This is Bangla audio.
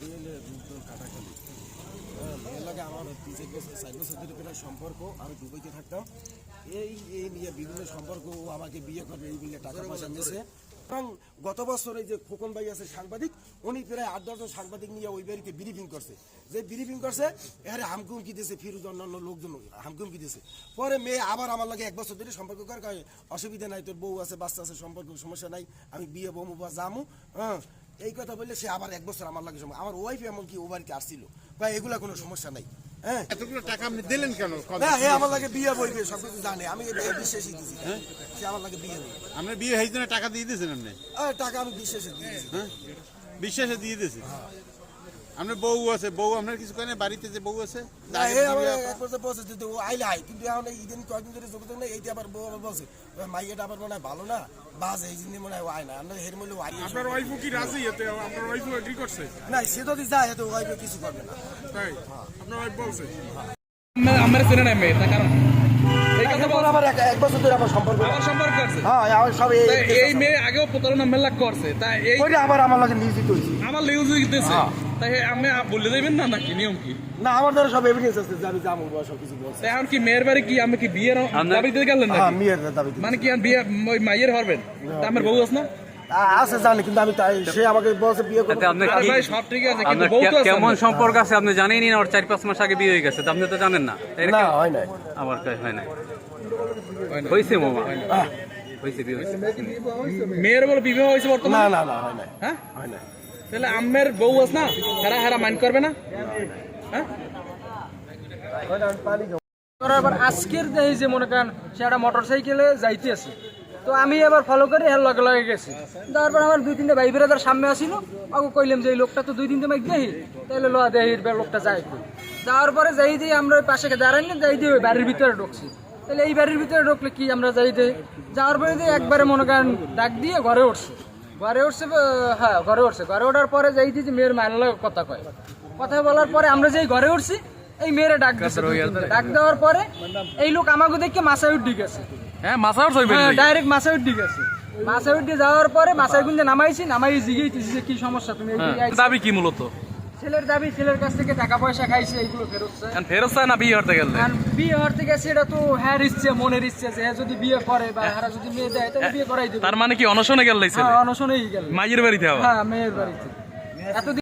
দুটো কাটাকালি হ্যাঁ মেয়ের লাগে আমার তিন চার বছর প্রায় সম্পর্ক, আমি দুবাইতে থাকতাম। এই এই নিয়ে বিভিন্ন সম্পর্ক, ও আমাকে বিয়ে করবে এই বলে টাকা পয়সা এবং গত বছর এই যে খোকন ভাই আছে সাংবাদিক উনি প্রায় আট দশজন সাংবাদিক নিয়ে ওই বাড়িতে ব্রিফিং করছে। যে ব্রিফিং করছে এখানে হামকুমকি দিয়েছে ফিরুজ অন্যান্য লোকজন হামকুমকি দিয়েছে পরে মেয়ে আবার আমার লাগে এক বছর ধরে সম্পর্ক করে কয়, অসুবিধা নাই তোর বউ আছে বাচ্চা আছে সম্পর্ক সমস্যা নাই আমি বিয়ে বমু বা জামু হ্যাঁ? এই কথা বললে সে আবার এক বছর আমার লাগে আমার ওয়াইফ এমনকি ও বাড়িতে আসছিল। বা এগুলা কোনো সমস্যা নাই। এতগুলো টাকা আপনি দিলেন কেন? না হে আমার লাগে বিয়ে বইবে সব কিছু জানে। আমি বিশ্বাসই দিছি সে আমার লাগে বিয়ে বইবে। আপনার বিয়ে হয়েছে টাকা দিয়ে দিয়েছেন আপনি? টাকা আমি বিশ্বাসে দিয়ে দিয়েছি হ্যাঁ? বিশ্বাসে দিয়ে দিয়েছে আপনার বউ আছে বউ আপনার কিছু করে বাড়িতে যে বউ আছে না হে আমার এক বছর বসে দিতে ও আইলে আই কিন্তু এখন এই দিন কয়েকদিন ধরে যোগাযোগ নেই এইটা আবার বউ আবার বসে। মাইয়াটা আবার মনে হয় ভালো না? বাজ এই দিন মনে হয় আয় না। আমরা হের মূল্য আই আপনার ওয়াইফও কি রাজি এতে? আপনার ওয়াইফও এগ্রি করছে? না সে যদি যায় তো ওয়াইফে কিছু করবে না। তাই? আপনার ওয়াইফ বলছে। আমার চেনে নাই মেয়ে তার কারণ? এক বছর ধরে আমার সম্পর্ক আমার সম্পর্ক আছে? হ্যাঁ আমার সব এই মেয়ে আগেও প্রতারণা মেলা করছে তাই এই আবার আমার লাগে নিয়োজিত হয়েছে। আমার লিউজ দিতেছে তাই আমি বলে দেবেন না নাকি? নিয়ম কি? না আমার দ্বারা সব এভিডেন্স আছে যে আমি বা সব কিছু বলছে। এখন কি মেয়ের বাড়ি কি আমি কি বিয়ের দাবি দিতে গেলেন হ্যাঁ নাকি মেয়ের দাবি। মানে কি আমি বিয়ে ওই মাইয়ের হরবেন তা আমার বউ আছে না? আছে জানি কিন্তু আমি তাই সে আমাকে বলছে বিয়ে করব আচ্ছা, আপনার আরে কি ভাই সব ঠিক আছে কিন্তু বউ তো কেমন সম্পর্ক আছে আপনি জানেনই না ওর চার পাঁচ মাস আগে বিয়ে হয়ে গেছে তো আপনি তো জানেন না। না হয় নাই। আমার কাছে হয় না হয় না। হয়েছে মামা। হয়েছে বিয়ে হয়েছে মেয়ের বলে বিবাহ হয়েছে বর্তমানে? না না হয় নাই। হ্যাঁ? হয় নাই। তাহলে আমের বউ আছে না? হেরা হেরা মাইন্ড করবে না? হ্যাঁ? আজকের এই যে মনে করেন সে একটা মোটর সাইকেলে যাইতে আছে। তো আমি এবার ফলো করে হের লগে লগে গেছি। তারপর আমার দুই তিনটে ভাই বেড়াদার সামনে আসিল। আগে কইলাম যে এই লোকটা তো দুই তিনটে মাইক দেহি তাহলে লোয়া দেহি লোকটা যায় কই? যাওয়ার পরে যাই দিয়ে আমরা ওই পাশে দাঁড়াইনি যাই দিয়ে ওই বাড়ির ভিতরে ঢুকছি। তাহলে এই বাড়ির ভিতরে ঢুকলে কি আমরা যাই দিই যাওয়ার পরে দিয়ে একবারে মনে করেন ডাক দিয়ে ঘরে উঠছে। ঘরে উঠছে হ্যাঁ ঘরে উঠছে। ঘরে ওঠার পরে যাই দিয়েছি মেয়ের লগে কথা কয়। কথা বলার পরে আমরা যেই ঘরে উঠছি এই মেয়েরা ডাক দিচ্ছে ডাক দেওয়ার পরে এই লোক আমাকে দেখে মাসায় উঠে আছে হ্যাঁ হইবে হ্যাঁ ডাইরেক্ট মাসায় উঠে গেছে। মাসায় উঠে যাওয়ার পরে মাসায় গুঞ্জে নামাইছি নামাই জিগেইতেছি যে কি সমস্যা তুমি এই দাবি কি মূলত? ছেলের দাবি ছেলের কাছ থেকে টাকা পয়সা খাইছে এইগুলো ফেরতছে কারণ ফেরত চায় না বিয়ে হতে গেলে? আর বিয়ে হওয়ার থেকে এটা তো হ্যার ইচ্ছে মনের ইচ্ছে যে হ্যাঁ যদি বিয়ে করে বা হারা যদি মেয়ে দেয় তাহলে বিয়ে করাই দেবে। তার মানে কি অনশনে গেল হ্যাঁ অনশনেই গেল। মাইয়ের বাড়িতে হ্যাঁ মেয়ের বাড়িতে। এতদিন